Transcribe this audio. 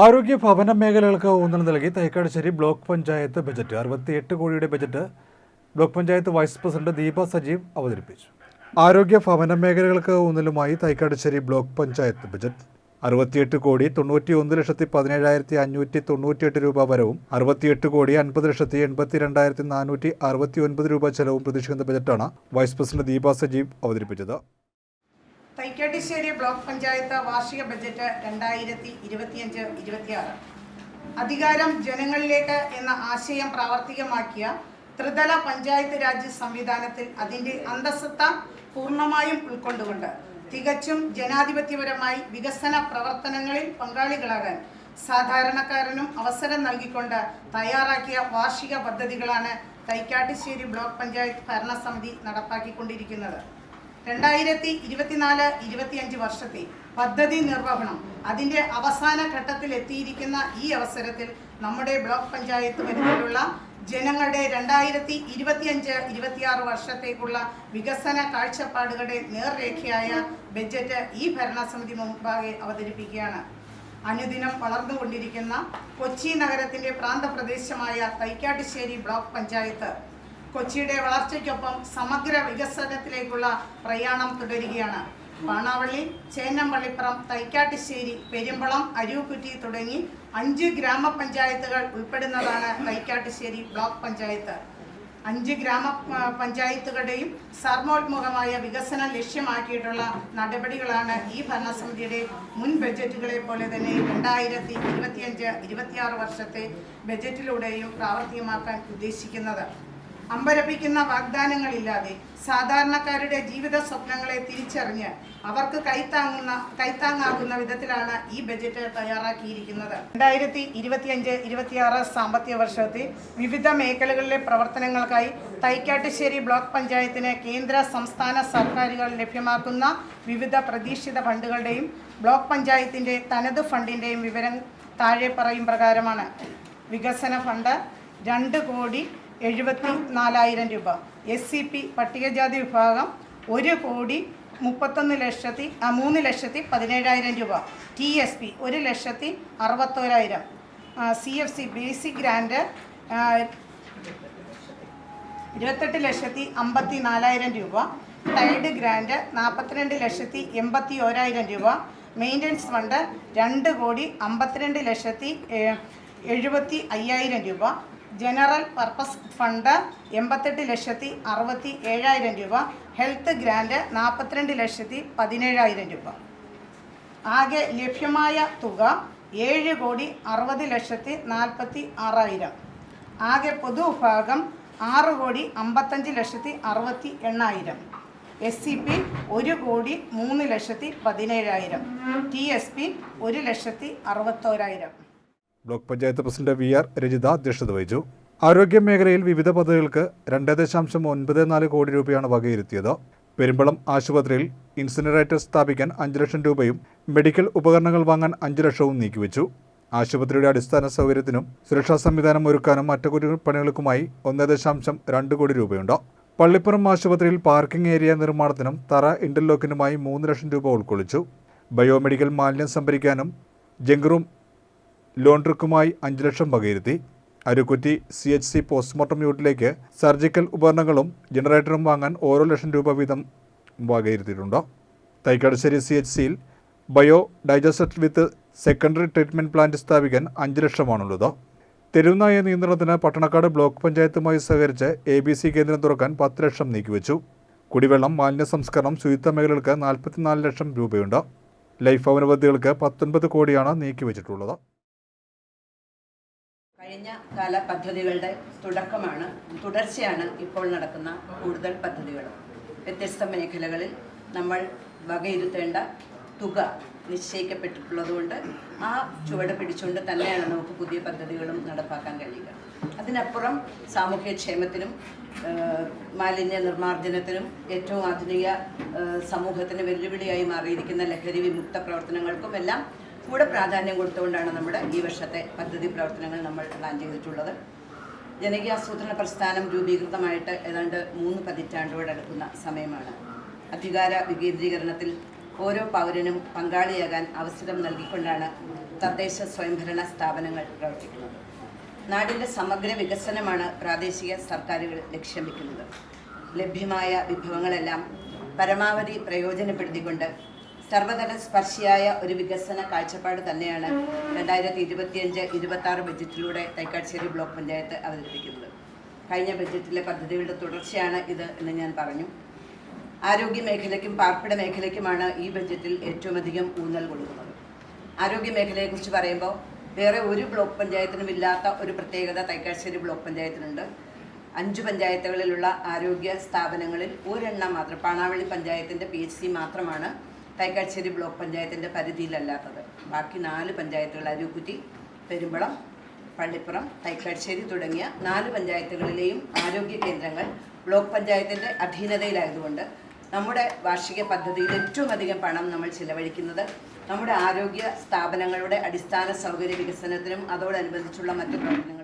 ആരോഗ്യ ഭവന മേഖലകൾക്ക് ഊന്നൽ നൽകി തൈക്കാടുശ്ശേരി ബ്ലോക്ക് പഞ്ചായത്ത് ബജറ്റ്. അറുപത്തിയെട്ട് കോടിയുടെ budget block panchayat vice president Deepa Sajeev അവതരിപ്പിച്ചു. ആരോഗ്യ ഭവന മേഖലകൾക്ക് ഊന്നലുമായി തൈക്കാടുശ്ശേരി ബ്ലോക്ക് പഞ്ചായത്ത് ബജറ്റ്. അറുപത്തിയെട്ട് കോടി തൊണ്ണൂറ്റി ഒന്ന് ലക്ഷത്തി പതിനേഴായിരത്തി അഞ്ഞൂറ്റി തൊണ്ണൂറ്റിയെട്ട് രൂപ വരവും അറുപത്തിയെട്ട് കോടി അൻപത് ലക്ഷത്തി എൺപത്തി രണ്ടായിരത്തി നാനൂറ്റി അറുപത്തി ഒൻപത് രൂപ ചെലവും പ്രതീക്ഷിക്കുന്ന ബജറ്റാണ് വൈസ് പ്രസിഡന്റ് ദീപ സജീവ് അവതരിപ്പിച്ചത്. തൈക്കാട്ടിശ്ശേരി ബ്ലോക്ക് പഞ്ചായത്ത് വാർഷിക ബജറ്റ് രണ്ടായിരത്തി ഇരുപത്തിയഞ്ച് ഇരുപത്തിയാറ്. അധികാരം ജനങ്ങളിലേക്ക് എന്ന ആശയം പ്രാവർത്തികമാക്കിയ ത്രിതല പഞ്ചായത്ത് രാജ് സംവിധാനത്തിൽ അതിന്റെ അന്തസ്സത്ത പൂർണമായും ഉൾക്കൊണ്ടുകൊണ്ട് തികച്ചും ജനാധിപത്യപരമായി വികസന പ്രവർത്തനങ്ങളിൽ പങ്കാളികളാകാൻ സാധാരണക്കാരനും അവസരം നൽകിക്കൊണ്ട് തയ്യാറാക്കിയ വാർഷിക പദ്ധതികളാണ് തൈക്കാട്ടിശ്ശേരി ബ്ലോക്ക് പഞ്ചായത്ത് ഭരണസമിതി നടപ്പാക്കിക്കൊണ്ടിരിക്കുന്നത്. രണ്ടായിരത്തി ഇരുപത്തിനാല് ഇരുപത്തിയഞ്ച് വർഷത്തെ പദ്ധതി നിർവഹണം അതിന്റെ അവസാന ഘട്ടത്തിൽ എത്തിയിരിക്കുന്ന ഈ അവസരത്തിൽ നമ്മുടെ ബ്ലോക്ക് പഞ്ചായത്ത് പരിധിയിലുള്ള ജനങ്ങളുടെ രണ്ടായിരത്തി ഇരുപത്തിയഞ്ച് ഇരുപത്തിയാറ് വർഷത്തേക്കുള്ള വികസന കാഴ്ചപ്പാടുകളുടെ നേർരേഖയായ ബജറ്റ് ഈ ഭരണസമിതി മുമ്പാകെ അവതരിപ്പിക്കുകയാണ്. അനുദിനം വളർന്നുകൊണ്ടിരിക്കുന്ന കൊച്ചി നഗരത്തിന്റെ പ്രാന്തപ്രദേശമായ തൈക്കാട്ടുശ്ശേരി ബ്ലോക്ക് പഞ്ചായത്ത് കൊച്ചിയുടെ വളർച്ചയ്ക്കൊപ്പം സമഗ്ര വികസനത്തിലേക്കുള്ള പ്രയാണം തുടരുകയാണ്. പാണാവള്ളി ചേന്നമ്പള്ളിപ്പുറം തൈക്കാട്ടുശ്ശേരി പെരുമ്പളം അരുവുകുറ്റി തുടങ്ങി അഞ്ച് ഗ്രാമപഞ്ചായത്തുകൾ ഉൾപ്പെടുന്നതാണ് തൈക്കാട്ടുശ്ശേരി ബ്ലോക്ക് പഞ്ചായത്ത്. അഞ്ച് ഗ്രാമ പഞ്ചായത്തുകളുടെയും സർവോത്മുഖമായ വികസനം ലക്ഷ്യമാക്കിയിട്ടുള്ള നടപടികളാണ് ഈ ഭരണസമിതിയുടെ മുൻ ബജറ്റുകളെ പോലെ തന്നെ രണ്ടായിരത്തി ഇരുപത്തിയഞ്ച് ഇരുപത്തിയാറ് വർഷത്തെ ബജറ്റിലൂടെയും പ്രാവർത്തികമാക്കാൻ ഉദ്ദേശിക്കുന്നത്. അമ്പരപ്പിക്കുന്ന വാഗ്ദാനങ്ങളില്ലാതെ സാധാരണക്കാരുടെ ജീവിത സ്വപ്നങ്ങളെ തിരിച്ചറിഞ്ഞ് അവർക്ക് കൈത്താങ്ങുന്ന കൈത്താങ്ങാകുന്ന വിധത്തിലാണ് ഈ ബജറ്റ് തയ്യാറാക്കിയിരിക്കുന്നത്. രണ്ടായിരത്തി ഇരുപത്തിയഞ്ച് ഇരുപത്തിയാറ് സാമ്പത്തിക വർഷത്തിൽ വിവിധ മേഖലകളിലെ പ്രവർത്തനങ്ങൾക്കായി തൈക്കാട്ടുശ്ശേരി ബ്ലോക്ക് പഞ്ചായത്തിന് കേന്ദ്ര സംസ്ഥാന സർക്കാരുകൾ ലഭ്യമാക്കുന്ന വിവിധ പ്രതീക്ഷിത ഫണ്ടുകളുടെയും ബ്ലോക്ക് പഞ്ചായത്തിന്റെ തനത് ഫണ്ടിന്റെയും വിവരം താഴെ പറയും പ്രകാരമാണ്. വികസന ഫണ്ട് രണ്ട് കോടി എഴുപത്തി നാലായിരം രൂപ. എസ് സി പി പട്ടികജാതി വിഭാഗം ഒരു കോടി മുപ്പത്തൊന്ന് ലക്ഷത്തി മൂന്ന് ലക്ഷത്തി പതിനേഴായിരം രൂപ. ടി എസ് പി ഒരു ലക്ഷത്തി അറുപത്തോരായിരം. C F C basic grant ഇരുപത്തെട്ട് ലക്ഷത്തി അമ്പത്തി നാലായിരം രൂപ. ടൈഡ് ഗ്രാൻഡ് നാൽപ്പത്തിരണ്ട് ലക്ഷത്തി എൺപത്തി ഓരായിരം രൂപ. മെയിന്റനൻസ് ഫണ്ട് രണ്ട് കോടി അമ്പത്തിരണ്ട് ലക്ഷത്തി എഴുപത്തി അയ്യായിരം രൂപ. ജനറൽ പർപ്പസ് ഫണ്ട് എൺപത്തെട്ട് ലക്ഷത്തി അറുപത്തി ഏഴായിരം രൂപ ഹെൽത്ത് ഗ്രാൻഡ് നാൽപ്പത്തിരണ്ട് ലക്ഷത്തി പതിനേഴായിരം രൂപ. ആകെ ലഭ്യമായ തുക ഏഴ് കോടി അറുപത് ലക്ഷത്തി നാൽപ്പത്തി ആറായിരം. ആകെ പൊതുവിഭാഗം ആറ് കോടി അമ്പത്തഞ്ച് ലക്ഷത്തി അറുപത്തി എണ്ണായിരം. എസ് സി പി ഒരു കോടി മൂന്ന് ലക്ഷത്തി പതിനേഴായിരം. ടി എസ് പി ഒരു ലക്ഷത്തി അറുപത്തോരായിരം. Block panchayat president V R Rajitha അധ്യക്ഷത വഹിച്ചു. ആരോഗ്യ മേഖലയിൽ വിവിധ പദ്ധതികൾക്ക് രണ്ട് ദശാംശം ഒൻപത് നാല് കോടി രൂപയാണ് വകയിരുത്തിയത്. പെരുമ്പളം ആശുപത്രിയിൽ ഇൻസിനറേറ്റർ സ്ഥാപിക്കാൻ അഞ്ച് ലക്ഷം രൂപയും മെഡിക്കൽ ഉപകരണങ്ങൾ വാങ്ങാൻ അഞ്ച് ലക്ഷവും നീക്കിവെച്ചു. ആശുപത്രിയുടെ അടിസ്ഥാന സൗകര്യത്തിനും സുരക്ഷാ സംവിധാനം ഒരുക്കാനും അറ്റകുറ്റപ്പണികൾക്കുമായി ഒന്ന് ദശാംശം രണ്ട് കോടി രൂപയുണ്ട്. പള്ളിപ്പുറം ആശുപത്രിയിൽ പാർക്കിംഗ് ഏരിയ നിർമ്മാണത്തിനും തറ ഇന്റർലോക്കിനുമായി മൂന്ന് ലക്ഷം രൂപ ഉൾക്കൊള്ളിച്ചു. ബയോമെഡിക്കൽ മാലിന്യം സംഭരിക്കാനും ജംഗ്റൂം ലോണ്ട്രിക്കുമായി അഞ്ച് ലക്ഷം വകയിരുത്തി Arukutty C H C postmortem യൂണിറ്റിലേക്ക് സർജിക്കൽ ഉപകരണങ്ങളും ജനറേറ്ററും വാങ്ങാൻ ഓരോ ലക്ഷം രൂപ വീതം വകയിരുത്തിയിട്ടുണ്ട്. തൈക്കാടശ്ശേരി സി എച്ച് സിയിൽ bio digester with secondary treatment plant സ്ഥാപിക്കാൻ അഞ്ച് ലക്ഷമാണുള്ളത്. തെരുവുനായ നിയന്ത്രണത്തിന് പട്ടണക്കാട് ബ്ലോക്ക് പഞ്ചായത്തുമായി സഹകരിച്ച് എ ബി സി കേന്ദ്രം തുറക്കാൻ പത്ത് ലക്ഷം നീക്കിവെച്ചു. കുടിവെള്ളം മാലിന്യ സംസ്കരണം ശുചിത്വ മേഖലകൾക്ക് നാൽപ്പത്തിനാല് ലക്ഷം രൂപയുണ്ട്. ലൈഫ് ഭവന പദ്ധതികൾക്ക് പത്തൊൻപത് കോടിയാണ് നീക്കിവെച്ചിട്ടുള്ളത്. കഴിഞ്ഞ കാല പദ്ധതികളുടെ തുടക്കമാണ് തുടർച്ചയാണ് ഇപ്പോൾ നടക്കുന്ന കൂടുതൽ പദ്ധതികൾ വ്യത്യസ്ത മേഖലകളിൽ നമ്മൾ വകയിരുത്തേണ്ട തുക നിശ്ചയിക്കപ്പെട്ടിട്ടുള്ളതുകൊണ്ട് ആ ചുവട് പിടിച്ചുകൊണ്ട് തന്നെയാണ് നമുക്ക് പുതിയ പദ്ധതികളും നടപ്പാക്കാൻ കഴിയുക. അതിനപ്പുറം സാമൂഹ്യക്ഷേമത്തിനും മാലിന്യ നിർമ്മാർജനത്തിനും ഏറ്റവും ആധുനിക സമൂഹത്തിന് വെല്ലുവിളിയായി മാറിയിരിക്കുന്ന ലഹരി വിമുക്ത പ്രവർത്തനങ്ങൾക്കും എല്ലാം കൂടെ പ്രാധാന്യം കൊടുത്തുകൊണ്ടാണ് നമ്മുടെ ഈ വർഷത്തെ പദ്ധതി പ്രവർത്തനങ്ങൾ നമ്മൾ പ്ലാൻ ചെയ്തിട്ടുള്ളത്. ജനകീയാസൂത്രണ പ്രസ്ഥാനം രൂപീകൃതമായിട്ട് ഏതാണ്ട് മൂന്ന് പതിറ്റാണ്ടോടടുക്കുന്ന സമയമാണ്. അധികാര വികേന്ദ്രീകരണത്തിൽ ഓരോ പൗരനും പങ്കാളിയാകാൻ അവസരം നൽകിക്കൊണ്ടാണ് തദ്ദേശ സ്വയംഭരണ സ്ഥാപനങ്ങൾ പ്രവർത്തിക്കുന്നത്. നാടിന്റെ സമഗ്ര വികസനമാണ് പ്രാദേശിക സർക്കാരുകൾ ലക്ഷ്യം വെക്കുന്നത്. ലഭ്യമായ വിഭവങ്ങളെല്ലാം പരമാവധി പ്രയോജനപ്പെടുത്തിക്കൊണ്ട് സർവതല സ്പർശിയായ ഒരു വികസന കാഴ്ചപ്പാട് തന്നെയാണ് രണ്ടായിരത്തി ഇരുപത്തിയഞ്ച് ഇരുപത്തി ആറ് ബജറ്റിലൂടെ തൈക്കാട്ടുശ്ശേരി ബ്ലോക്ക് പഞ്ചായത്ത് അവതരിപ്പിക്കുന്നത്. കഴിഞ്ഞ ബജറ്റിലെ പദ്ധതികളുടെ തുടർച്ചയാണ് ഇത് എന്ന് ഞാൻ പറഞ്ഞു. ആരോഗ്യ മേഖലയ്ക്കും പാർപ്പിട മേഖലയ്ക്കുമാണ് ഈ ബജറ്റിൽ ഏറ്റവും അധികം ഊന്നൽ കൊടുക്കുന്നത്. ആരോഗ്യ മേഖലയെക്കുറിച്ച് പറയുമ്പോൾ വേറെ ഒരു ബ്ലോക്ക് പഞ്ചായത്തിനും ഇല്ലാത്ത ഒരു പ്രത്യേകത തൈക്കാശ്ശേരി ബ്ലോക്ക് പഞ്ചായത്തിനുണ്ട്. അഞ്ച് പഞ്ചായത്തുകളിലുള്ള ആരോഗ്യ സ്ഥാപനങ്ങളിൽ ഒരെണ്ണം മാത്രം പാണാവള്ളി പഞ്ചായത്തിന്റെ പി മാത്രമാണ് തൈക്കാശ്ശേരി ബ്ലോക്ക് പഞ്ചായത്തിന്റെ പരിധിയിലല്ലാത്തത്. ബാക്കി നാല് പഞ്ചായത്തുകൾ അരുക്കുറ്റി പെരുമ്പളം പള്ളിപ്പുറം തൈക്കാശ്ശേരി തുടങ്ങിയ നാല് പഞ്ചായത്തുകളിലെയും ആരോഗ്യ കേന്ദ്രങ്ങൾ ബ്ലോക്ക് പഞ്ചായത്തിന്റെ അധീനതയിലായതുകൊണ്ട് നമ്മുടെ വാർഷിക പദ്ധതിയിൽ ഏറ്റവും അധികം പണം നമ്മൾ ചിലവഴിക്കുന്നത് നമ്മുടെ ആരോഗ്യ സ്ഥാപനങ്ങളുടെ അടിസ്ഥാന സൗകര്യ വികസനത്തിനും അതോടനുബന്ധിച്ചുള്ള മറ്റു പ്രവർത്തനങ്ങൾക്കുമാണ്